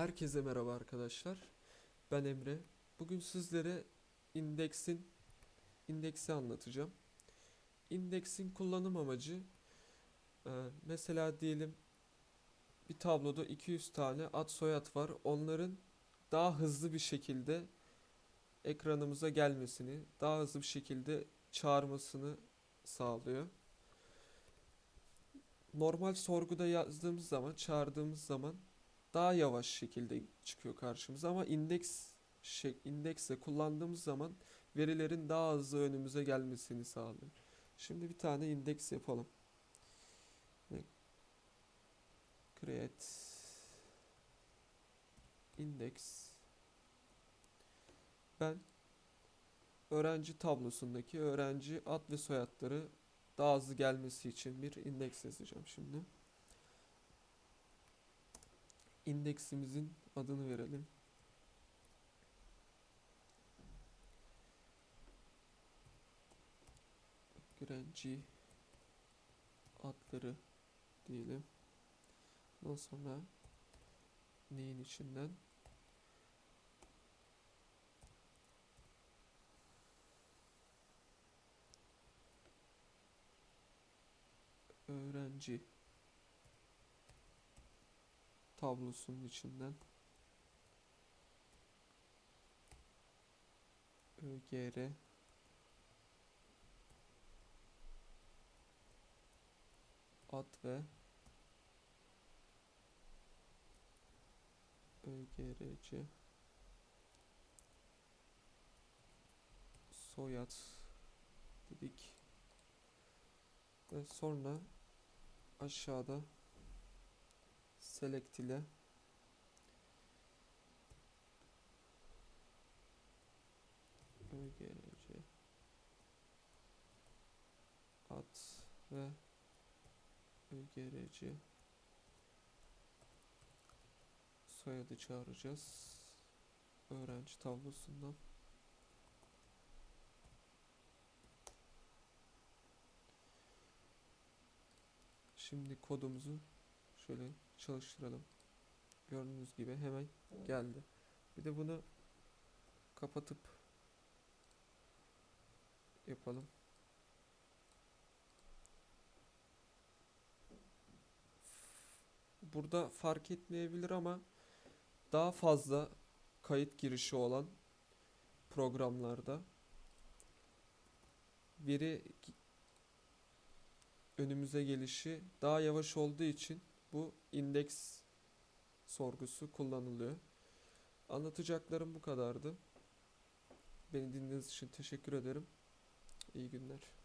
Herkese merhaba arkadaşlar. Ben Emre. Bugün sizlere indeksin indeksi anlatacağım. İndeksin kullanım amacı e, mesela diyelim bir tabloda 200 tane ad soyad var. Onların daha hızlı bir şekilde ekranımıza gelmesini, daha hızlı bir şekilde çağırmasını sağlıyor. Normal sorguda yazdığımız zaman, çağırdığımız zaman daha yavaş şekilde çıkıyor karşımıza ama indeks şey, indekse kullandığımız zaman verilerin daha hızlı önümüze gelmesini sağlıyor. Şimdi bir tane indeks yapalım. Create index ben öğrenci tablosundaki öğrenci ad ve soyadları daha hızlı gelmesi için bir indeks yazacağım şimdi. İndeksimizin adını verelim. Öğrenci adları diyelim. Ondan sonra neyin içinden? Öğrenci tablosunun içinden. ÖGR ad ve ÖGRC soyad dedik. Ve sonra aşağıda select ile ÖGRC ad ve ÖGRC soyadı çağıracağız. Öğrenci tablosundan. Şimdi kodumuzu şöyle çalıştıralım. Gördüğünüz gibi hemen geldi. Bir de bunu kapatıp yapalım. Burada fark etmeyebilir ama daha fazla kayıt girişi olan programlarda veri önümüze gelişi daha yavaş olduğu için bu indeks sorgusu kullanılıyor. Anlatacaklarım bu kadardı. Beni dinlediğiniz için teşekkür ederim. İyi günler.